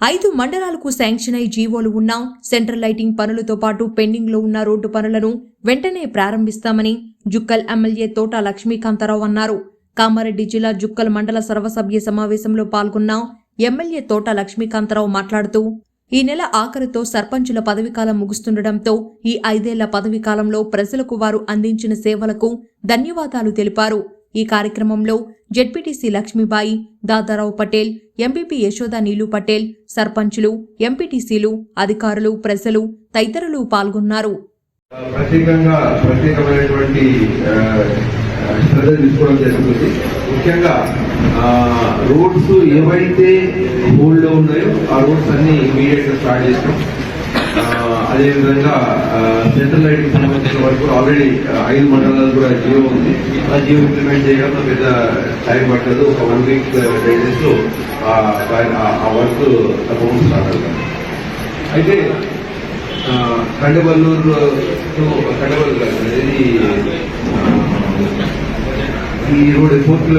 ఐదు మండలాలకు శాంక్షన్ అయి జీవోలు ఉన్నా సెంట్రల్ లైటింగ్ పనులతో పాటు పెండింగ్లో ఉన్న రోడ్డు పనులను వెంటనే ప్రారంభిస్తామని జుక్కల్ ఎమ్మెల్యే తోట లక్ష్మీకాంతారావు అన్నారు. కామారెడ్డి జిల్లా జుక్కల్ మండల సర్వసభ్య సమావేశంలో పాల్గొన్న ఎమ్మెల్యే తోట లక్ష్మీకాంతారావు మాట్లాడుతూ ఈ నెల ఆఖరితో సర్పంచుల పదవీకాలం ముగుస్తుండటంతో ఈ ఐదేళ్ళ పదవీకాలంలో ప్రజలకు వారు అందించిన సేవలకు ధన్యవాదాలు తెలిపారు. ఈ కార్యక్రమంలో జెడ్పీటీసీ లక్ష్మీబాయి దాదారావు పటేల్ ఎంపీపీ యశోద నీలు పటేల్ సర్పంచులు ఎంపీటీసీలు అధికారులు ప్రజలు తదితరులు పాల్గొన్నారు. ప్రత్యేకంగా ప్రత్యేకమైనటువంటి శ్రద్ధ తీసుకోవడం జరుగుతుంది. ముఖ్యంగా రోడ్స్ ఏవైతే హోల్డ్లో ఉన్నాయో ఆ రోడ్స్ అన్ని ఇమీడియట్గా స్టార్ట్ చేస్తాం. అదేవిధంగా ఆ, సెంట్రల్ లైటింగ్ సంబంధించిన వరకు ఆల్రెడీ ఐదు మండలాలు కూడా జియో ఉంది. ఆ జియో ఇంప్లిమెంట్ చేయడం పెద్ద టైం పట్టదు. ఒక వన్ వీక్ టెన్ డేస్లో ఆ వర్క్ తప్పకుండా స్టార్ట్ అవుతుంది. అయితే ఆ, కండవల్లూరు ఇది ఈ రోడ్ ఫోర్త్